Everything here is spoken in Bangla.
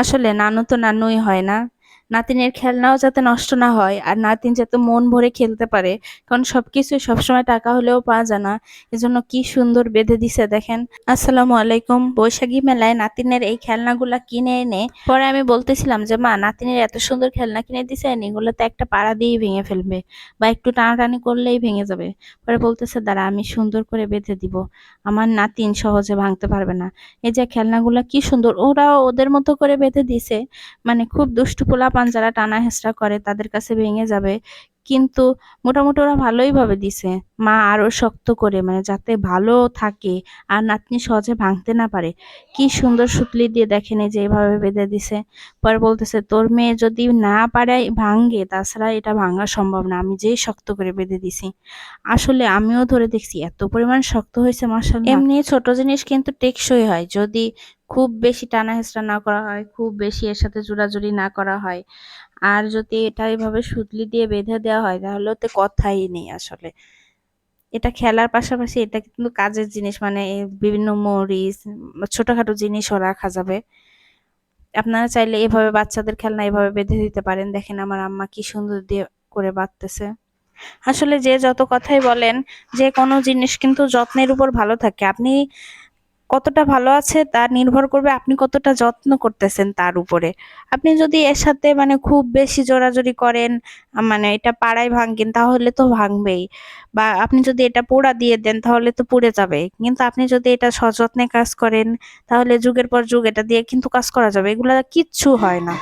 আসলে নানু তো নানুই হয় না। নাতিনের খেলনাও যাতে নষ্ট না হয়, আর নাতিন যাতে মন ভরে খেলতে পারে, কারণ সবকিছু সবসময় টাকা হলেও পাওয়া যায় না। এজন্য কি সুন্দর বেঁধে দিছে, দেখেন। আসসালামু আলাইকুম। বৈশাখী মেলায় নাতিনের এই খেলনাগুলা কিনে এনে, পরে আমি বলতেছিলাম যে, মা, নাতিনের এত সুন্দর খেলনা কিনে দিছেন এগুলো তো একটা পাড়া দিয়েই ভেঙে ফেলবে, বা একটু টানাটানি করলেই ভেঙে যাবে। পরে বলতেছে, দাঁড়া, আমি সুন্দর করে বেঁধে দিব। আমার নাতিন সহজে ভাঙতে পারবে না। এই যে খেলনাগুলা কি সুন্দর, ওরাও ওদের মতো করে বেঁধে দিছে। মানে খুব দুষ্টু পোলাপান যারা টানা হেঁচড়া করে তাদের কাছে ভেঙে যাবে। কিন্তু মোটামুটি ওরা ভালোই ভাবে দিছে। মা আরও শক্ত করে মানে যাতে ভালো থাকে আর নাতনি সহজে ভাঙতে না পারে। কি সুন্দর সুতলি দিয়ে দেখেনি যে এভাবে বেঁধে দিছে। পরে বলতেছে, তোর মেয়ে যদি না পারে ভাঙে, তাছাড়া এটা ভাঙা সম্ভব না। আমি যেই শক্ত করে বেঁধে দিছি। আসলে আমিও ধরে দেখছি, এত পরিমাণ শক্ত হয়েছে মাসাল্লাহ এমনি ছোট জিনিস কিন্তু টেকসই হয়। যদি খুব বেশি টানা হেঁচড়া না করা হয়, খুব বেশি এর সাথে জোড়াজুড়ি না করা হয়। আর যদি এটা এভাবে সুতলি দিয়ে বেঁধে দেওয়া হয়, তাহলে ওতে কথাই নেই আসলে। এটা খেলার পাশাপাশি এটা কিন্তু কাজের জিনিস মানে বিভিন্ন মরিচ, ছোটখাটো জিনিসও রাখা যাবে। আপনারা চাইলে এভাবে বাচ্চাদের খেলনা এভাবে বেঁধে দিতে পারেন। দেখেন আমার আম্মা কি সুন্দর দিয়ে করে বাঁধতেছে। আসলে যে যত কথাই বলেন, যে কোনো জিনিস কিন্তু যত্নের উপর ভালো থাকে। আপনি কতটা ভালো আছে তা নির্ভর করবে আপনি কতটা যত্ন করতেছেন তার উপরে। আপনি যদি এর সাথে মানে খুব বেশি জোরাজুরি করেন মানে এটা পাড়ায় ভাঙেন তাহলে তো ভাঙবেই। বা আপনি যদি এটা পোড়া দিয়ে দেন তাহলে তো পুড়ে যাবে। কিন্তু আপনি যদি এটা সযত্নে কাজ করেন, তাহলে যুগের পর যুগ এটা দিয়ে কিন্তু কাজ করা যাবে। এগুলো কিচ্ছু হয় না।